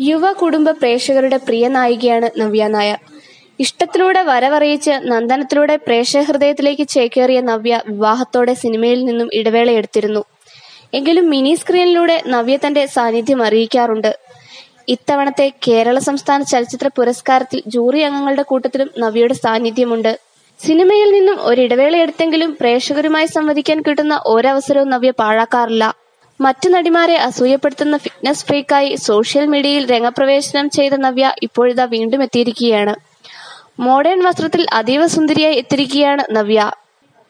യുവ കുടുംബ പ്രേക്ഷകരുടെ പ്രിയ നായികയാണ് നവ്യ നായർ. ഇഷ്ടത്തിലൂടെ വരവറിയിച്ച് നന്ദനത്തിലൂടെ പ്രേക്ഷക ഹൃദയത്തിലേക്ക് ചേക്കേറിയ നവ്യ വിവാഹത്തോടെ സിനിമയിൽ നിന്നും ഇടവേളയെടുത്തിരുന്നു എങ്കിലും മിനി സ്ക്രീനിലൂടെ നവ്യ തന്റെ സാന്നിധ്യം അറിയിക്കാറുണ്ട്. ഇത്തവണത്തെ കേരള സംസ്ഥാന ചലച്ചിത്ര പുരസ്കാരത്തിൽ ജൂറി അംഗങ്ങളുടെ കൂട്ടത്തിലും നവ്യയുടെ സാന്നിധ്യമുണ്ട്. സിനിമയിൽ നിന്നും ഒരിടവേള എടുത്തെങ്കിലും പ്രേക്ഷകരുമായി സംവദിക്കാൻ കിട്ടുന്ന ഒരവസരവും നവ്യ പാഴാക്കാറില്ല. മറ്റു നടിമാരെ അസൂയപ്പെടുത്തുന്ന ഫിറ്റ്നസ് ഫ്രീക്കായി സോഷ്യൽ മീഡിയയിൽ രംഗപ്രവേശനം ചെയ്ത നവ്യ ഇപ്പോഴിതാ വീണ്ടും എത്തിയിരിക്കുകയാണ്. മോഡേൺ വസ്ത്രത്തിൽ അതീവ സുന്ദരിയായി എത്തിയിരിക്കുകയാണ് നവ്യ.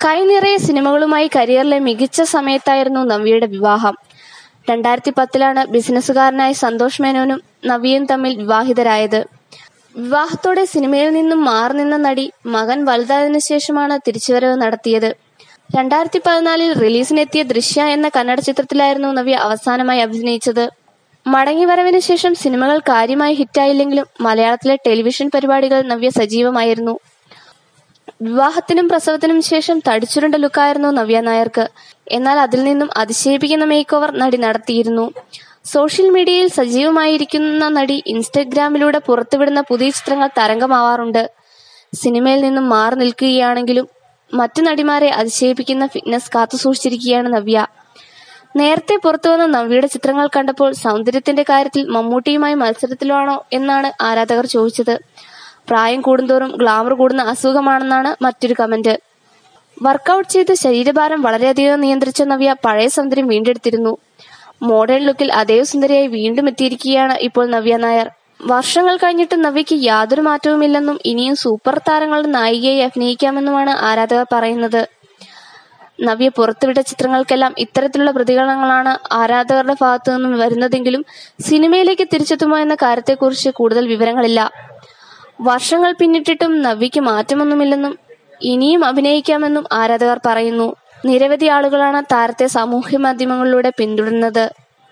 കൈനിറയെ സിനിമകളുമായി കരിയറിലെ മികച്ച സമയത്തായിരുന്നു നവ്യയുടെ വിവാഹം. രണ്ടായിരത്തി പത്തിലാണ് ബിസിനസ്സുകാരനായ സന്തോഷ് മേനോനും നവ്യയും തമ്മിൽ വിവാഹിതരായത്. വിവാഹത്തോടെ സിനിമയിൽ നിന്നും മാറി നിന്ന നടി മകൻ വലുതായതിനു ശേഷമാണ് തിരിച്ചുവരവ് നടത്തിയത്. രണ്ടായിരത്തി പതിനാലിൽ റിലീസിനെത്തിയ ദൃശ്യ എന്ന കന്നഡ ചിത്രത്തിലായിരുന്നു നവ്യ അവസാനമായി അഭിനയിച്ചത്. മടങ്ങിവരവിന് ശേഷം സിനിമകൾ കാര്യമായി ഹിറ്റായില്ലെങ്കിലും മലയാളത്തിലെ ടെലിവിഷൻ പരിപാടികൾ നവ്യ സജീവമായിരുന്നു. വിവാഹത്തിനും പ്രസവത്തിനും ശേഷം തടിച്ചുരുണ്ട ലുക്കായിരുന്നു നവ്യ നായർക്ക്. എന്നാൽ അതിൽ നിന്നും അതിശയിപ്പിക്കുന്ന മേക്ക് ഓവർ നടി നടത്തിയിരുന്നു. സോഷ്യൽ മീഡിയയിൽ സജീവമായിരിക്കുന്ന നടി ഇൻസ്റ്റഗ്രാമിലൂടെ പുറത്തുവിടുന്ന പുതിയ ചിത്രങ്ങൾ തരംഗമാവാറുണ്ട്. സിനിമയിൽ നിന്നും മാറി നിൽക്കുകയാണെങ്കിലും മറ്റു നടിമാരെ അതിശയിപ്പിക്കുന്ന ഫിറ്റ്നസ് കാത്തുസൂക്ഷിച്ചിരിക്കുകയാണ് നവ്യ. നേരത്തെ പുറത്തു വന്ന നവ്യയുടെ ചിത്രങ്ങൾ കണ്ടപ്പോൾ സൗന്ദര്യത്തിന്റെ കാര്യത്തിൽ മമ്മൂട്ടിയുമായി മത്സരത്തിലാണോ എന്നാണ് ആരാധകർ ചോദിച്ചത്. പ്രായം കൂടുന്തോറും ഗ്ലാമർ കൂടുന്ന അസുഖമാണെന്നാണ് മറ്റൊരു കമന്റ് വർക്കൗട്ട് ചെയ്ത് ശരീരഭാരം വളരെയധികം നിയന്ത്രിച്ച നവ്യ പഴയ സൗന്ദര്യം വീണ്ടെടുത്തിരുന്നു. മോഡേൺ ലുക്കിൽ അതേ സുന്ദരിയായി വീണ്ടും എത്തിയിരിക്കുകയാണ് ഇപ്പോൾ നവ്യ നായർ. വർഷങ്ങൾ കഴിഞ്ഞിട്ട് നവ്യയ്ക്ക് യാതൊരു മാറ്റവുമില്ലെന്നും ഇനിയും സൂപ്പർ താരങ്ങളുടെ നായികയായി അഭിനയിക്കാമെന്നുമാണ് ആരാധകർ പറയുന്നത്. നവ്യ പുറത്തുവിട്ട ചിത്രങ്ങൾക്കെല്ലാം ഇത്തരത്തിലുള്ള പ്രതികരണങ്ങളാണ് ആരാധകരുടെ ഭാഗത്തു നിന്നും വരുന്നതെങ്കിലും സിനിമയിലേക്ക് തിരിച്ചെത്തുമോ എന്ന കാര്യത്തെക്കുറിച്ച് കൂടുതൽ വിവരങ്ങളില്ല. വർഷങ്ങൾ പിന്നിട്ടിട്ടും നവ്യയ്ക്ക് മാറ്റമൊന്നുമില്ലെന്നും ഇനിയും അഭിനയിക്കാമെന്നും ആരാധകർ പറയുന്നു. നിരവധി ആളുകളാണ് താരത്തെ സാമൂഹ്യ മാധ്യമങ്ങളിലൂടെ പിന്തുടരുന്നത്.